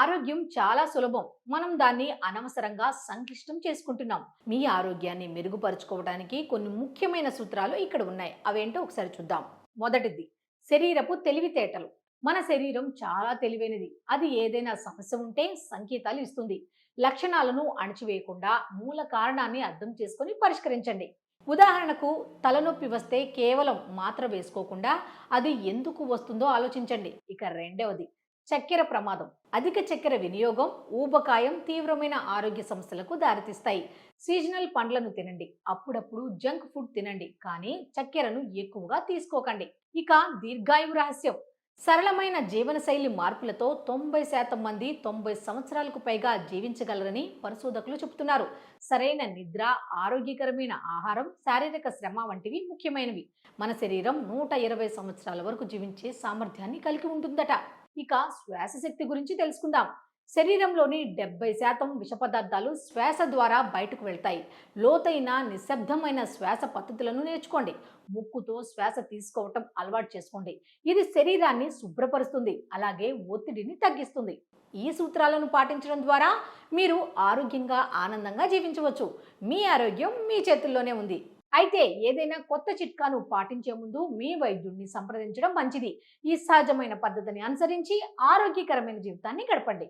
ఆరోగ్యం చాలా సులభం. మనం దాన్ని అనవసరంగా సంక్లిష్టం చేసుకుంటున్నాం. మీ ఆరోగ్యాన్ని మెరుగుపరుచుకోవడానికి కొన్ని ముఖ్యమైన సూత్రాలు ఇక్కడ ఉన్నాయి. అవేంటో ఒకసారి చూద్దాం. మొదటిది శరీరపు తెలివితేటలు. మన శరీరం చాలా తెలివైనది. అది ఏదైనా సమస్య ఉంటే సంకేతాలు ఇస్తుంది. లక్షణాలను అణచివేయకుండా మూల కారణాన్ని అర్థం చేసుకొని పరిష్కరించండి. ఉదాహరణకు తలనొప్పి వస్తే కేవలం మాత్ర వేసుకోకుండా అది ఎందుకు వస్తుందో ఆలోచించండి. ఇక రెండవది చక్కెర ప్రమాదం. అధిక చక్కెర వినియోగం ఊబకాయం తీవ్రమైన ఆరోగ్య సమస్యలకు దారితీస్తాయి. సీజనల్ పండ్లను తినండి. అప్పుడప్పుడు జంక్ ఫుడ్ తినండి. కానీ చక్కెరను ఎక్కువగా తీసుకోకండి. ఇక దీర్ఘాయువు రహస్యం. సరళమైన జీవనశైలి మార్పులతో తొంభై శాతం మంది తొంభై సంవత్సరాలకు పైగా జీవించగలరని పరిశోధకులు చెబుతున్నారు. సరైన నిద్ర ఆరోగ్యకరమైన ఆహారం శారీరక శ్రమ వంటివి ముఖ్యమైనవి. మన శరీరం నూట ఇరవై సంవత్సరాల వరకు జీవించే సామర్థ్యాన్ని కలిగి ఉంటుందట. ఇక శ్వాస శక్తి గురించి తెలుసుకుందాం. శరీరంలోని డెబ్బై శాతం విష పదార్థాలు శ్వాస ద్వారా బయటకు వెళ్తాయి. లోతైన నిశ్శబ్దమైన శ్వాస పద్ధతులను నేర్చుకోండి. ముక్కుతో శ్వాస తీసుకోవటం అలవాటు చేసుకోండి. ఇది శరీరాన్ని శుభ్రపరుస్తుంది. అలాగే ఒత్తిడిని తగ్గిస్తుంది. ఈ సూత్రాలను పాటించడం ద్వారా మీరు ఆరోగ్యంగా ఆనందంగా జీవించవచ్చు. మీ ఆరోగ్యం మీ చేతుల్లోనే ఉంది. అయితే ఏదైనా కొత్త చిట్కాను పాటించే ముందు మీ వైద్యుడిని సంప్రదించడం మంచిది. ఈ సహజమైన పద్ధతిని అనుసరించి ఆరోగ్యకరమైన జీవితాన్ని గడపండి.